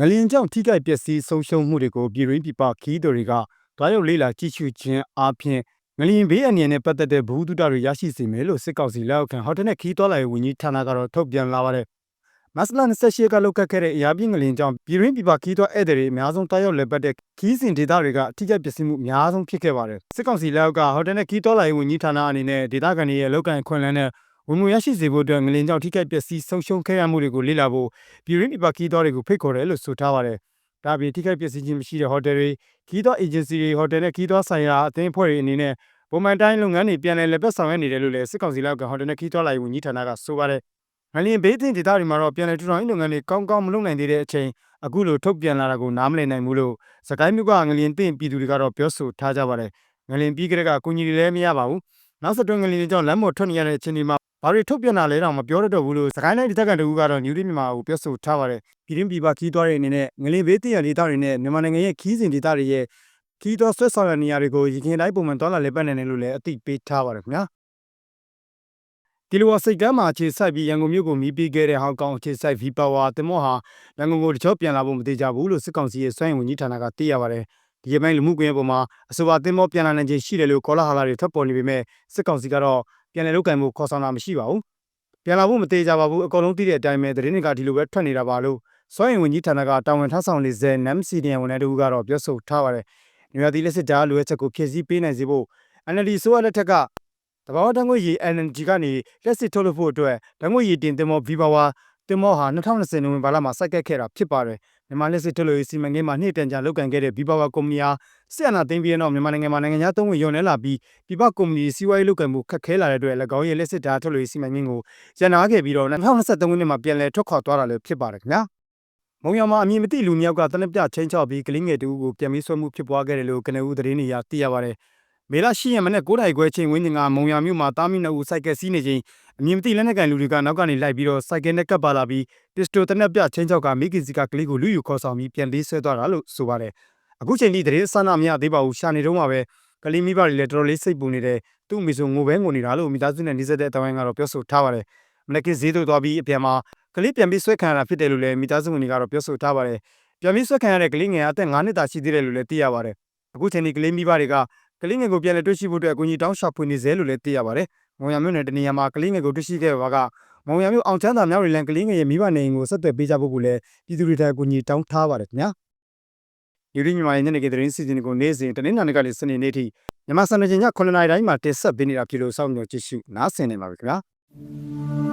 ငလျင်ကြောင့်ထိခိုက်ပျက်စီးဆုံးရှုံးမှုတွေကိုပြည်ရင်းပြည်ပခီးသူတွေကတွားရောက်လေးလာကြည့်ရှုခြင်းအပြင်ငလျင်ဘေးအန္တရာယ်နဲ့ပတ်သက်တဲ့ဘူးတုဒတွေရရှိစေမယ်လို့စစ်ကောင်စီလက်အောက်ခံဟိုတယ်နဲ့ခီးတော်လာရေးဝန်ကြီးဌာနကတော့ထုတ်ပြန်လာပါတယ်။မတ်လ28ကလောက်ခတ်ခဲ့တဲ့အရာပြင်းငလျင်ကြောင့်ပြည်ရင်းပြည်ပခီးတော်ဧည့်သည်တွေအများဆုံးတွားရောက်လည်ပတ်တဲ့ခီးစဉ်ဒေသတွေကထိခိုက်ပျက်စီးမှုအများဆုံးဖြစ်ခဲ့ပါတယ်။စစ်ကောင်စီလက်အောက်ကဟိုတယ်နဲ့ခီးတော်လာရေးဝန်ကြီးဌာနအနေနဲ့ဒေသခံတွေရဲ့လောက်ကန်ခွင့်လန်းတဲ့ ဝင်ငွေရရှိစေဖို့အတွက်ငလင်ကြောင့်ထိခိုက်ပျက်စီးဆုံးရှုံးခဲ့ရမှုတွေကိုလေ့လာဖို့ပြည်ရင်းပြည်ပခီးသွားတွေကိုဖိတ်ခေါ်တယ်လို့ဆိုထားပါတယ်။ဒါ့အပြင်ထိခိုက်ပျက်စီးခြင်းမရှိတဲ့ဟိုတယ်တွေခီးသွားအေဂျင်စီတွေဟိုတယ်နဲ့ခီးသွားဆိုင်ရာအသင်းအဖွဲ့တွေအနေနဲ့ပုံမှန်တိုင်းလုပ်ငန်းတွေပြန်လည်လက်ပတ်ဆောင်ရွက်နေတယ်လို့လည်းစစ်ကောင်စီလောက်ကဟိုတယ်နဲ့ခီးသွားလာရေးဝန်ကြီးဌာနကဆိုပါတယ်။ငလင်ဘေးသင့်ဒေသတွေမှာတော့ပြန်လည်ထူထောင်ရေးလုပ်ငန်းတွေကောင်းကောင်းမလုပ်နိုင်သေးတဲ့အချိန်အခုလိုထုတ်ပြန်လာတာကိုနားမလည်နိုင်ဘူးလို့စကိုင်းမြို့ကငလင်သင့်ပြည်သူတွေကတော့ပြောဆိုထားကြပါတယ်။ငလင်ပြီးကြတဲ့ကအကူအညီတွေလည်းမရပါဘူး။နောက်ဆက်တွဲငလင်တွေကြောင့်လမ်းပေါ်ထွက်နေရတဲ့အချိန်ဒီမှာ ဘာတွေထုတ်ပြန်တာလဲတော့မပြောရတော့ဘူးလို့စကိုင်းတိုင်းဒေသခံတကူကတော့ New Day မြန်မာကိုပြောဆိုထားပါတယ်ပြည်တွင်းပြည်ပခီးသွားတဲ့အနေနဲ့ငလင်ဘေးတရဒေသတွေနဲ့မြန်မာနိုင်ငံရဲ့ခီးစဉ်ဒေသတွေရဲ့ခီးသွားဆွဲဆောင်ရနေရာတွေကိုရခိုင်တိုင်းပုံမှန်သွားလာလေပတ်နေတယ်လို့လည်းအသိပေးထားပါတယ်ခင်ဗျာဒီလိုစိတ်ကမ်းမှာအခြေစိုက်ပြီးရန်ကုန်မြို့ကိုမီးပေးခဲ့တဲ့ဟောင်ကောင်အခြေစိုက် V Power တင်မောဟာရန်ကုန်ကိုတကြောပြန်လာဖို့မသေးကြဘူးလို့စစ်ကောင်စီရဲ့စွမ်းရင်ဝန်ကြီးဌာနကသိရပါတယ်ဒီရက်ပိုင်းလူမှုကွန်ရက်ပေါ်မှာအဆိုပါတင်မောပြန်လာနိုင်ခြင်းရှိတယ်လို့ကောလာဟလာတွေထွက်ပေါ်နေပေမဲ့စစ်ကောင်စီကတော့ ပြန်လည်လုပ်ကင်မှုခေါ်ဆောင်တာမရှိပါဘူးပြန်လာဖို့မသေးကြပါဘူးအကုန်လုံးသိတဲ့အတိုင်းပဲသတင်းတွေကဒီလိုပဲထွက်နေတာပါလို့စွမ်းရင်ဝန်ကြီးဌာနကတာဝန်ထမ်းဆောင်နေစေနမ်စီဒီယန်ဝန်ထမ်းတို့ကတော့ပြောဆိုထားပါတယ်နေရာသီးလက်စစ်တားလိုအပ်ချက်ကိုဖြည့်ဆည်းပေးနိုင်စေဖို့ NLD ဆိုရလက်ထက်ကတဘာဝတန်ငွေရေ NNG ကနေလက်စစ်ထုတ်လုပ်ဖို့အတွက်တန်ငွေရေတင်တင်မော V Power တင်မောဟာ2020နိုဝင်ဘာလမှာစိုက်ကက်ခဲ့တာဖြစ်ပါတယ် မြန်မာလက်စစ်ထုတ်လုပ်ရေးစီမံကိန်းမှာနှစ်တန်ကြာလုပ်ကင်ခဲ့တဲ့ V Power ကုမ္ပဏီဟာဆီယနာသိမ်းပြီးတော့မြန်မာနိုင်ငံမှာနိုင်ငံခြားသုံးဝင်ရုံနဲ့လာပြီးပြပကုမ္ပဏီစီးပွားရေးလုပ်ကင်မှုခက်ခဲလာတဲ့အတွက်၎င်းရဲ့လက်စစ်ဓာတ်ထုတ်လုပ်ရေးစီမံကိန်းကိုရန်နာခဲ့ပြီးတော့2023ခုနှစ်မှာပြန်လည်ထွက်ခွာသွားတာလည်းဖြစ်ပါတယ်ခင်ဗျာမုံရမှာအမည်မသိလူမျိုးကတနက်ပြချင်းချောက်ပြီးကလေးငယ်တူကိုပြန်ပြီးဆွဲမှုဖြစ်ပွားခဲ့တယ်လို့ကနဦးသတင်းတွေအရသိရပါတယ် မေလ10ရက်မနေ့9:00နာရီခွဲချိန်ဝန်းကျင်ကမုံရမြို့မှာတားမီနှစ်ဦးစိုက်ကယ်စီးနေချိန်အမြင်မသိလက်နက်ကန်လူတွေကနောက်ကနေလိုက်ပြီးတော့စိုက်ကယ်နဲ့ကပ်ပါလာပြီးပစ္စတိုတနက်ပြချင်းချောက်ကမိကင်စီကကလေးကိုလူယူခေါ်ဆောင်ပြီးပြန်လေးဆွဲသွားတာလို့ဆိုပါတယ်အခုချိန်ထိသတင်းအစနာမရသေးပါဘူးရှာနေတော့မှာပဲကလေးမိဘတွေလည်းတော်တော်လေးစိတ်ပူနေတယ်သူ့မိဆိုငိုပဲငိုနေတာလို့မိသားစုနဲ့နှိစက်တဲ့အတိုင်းကတော့ပြောဆိုထားပါတယ်မနေ့ကဈေးတို့သွားပြီးအပြန်မှာကလေးပြန်ပြီးဆွဲခံရတာဖြစ်တယ်လို့လည်းမိသားစုဝင်တွေကတော့ပြောဆိုထားပါတယ်ပြန်ပြီးဆွဲခံရတဲ့ကလေးငယ်အသက်9နှစ်သာရှိသေးတယ်လို့လည်းသိရပါတယ်အခုချိန်ဒီကလေးမိဘတွေက ကလေးငယ်ကိုပြန်လည်တွေ့ရှိဖို့အတွက်အကူအညီတောင်းရှာဖွေနေစေလို့လည်းသိရပါတယ်။မုံရမြို့နယ်တနေရာမှာကလေးငယ်ကိုတွေ့ရှိခဲ့ပါကမုံရမြို့အောင်ချမ်းသာမြောက်ရီလန်ကလေးငယ်ရဲ့မိဘနေအိမ်ကိုဆက်သွယ်ပေးကြဖို့ကိုလည်းပြည်သူတွေထံအကူအညီတောင်းထားပါတယ်ခင်ဗျာ။ယူရီမြန်မာရဲ့ညနေခင်းသတင်းစီစဉ်ကိုနေ့စဉ်တနင်္လာနေ့ကလည်းစနေနေ့ထိမြန်မာစံတော်ချိန်ည9:00နာရီတိုင်းမှာတင်ဆက်ပေးနေတာဖြစ်လို့စောင့်မျှော်ကြည့်ရှုနားဆင်နေပါပြီခင်ဗျာ။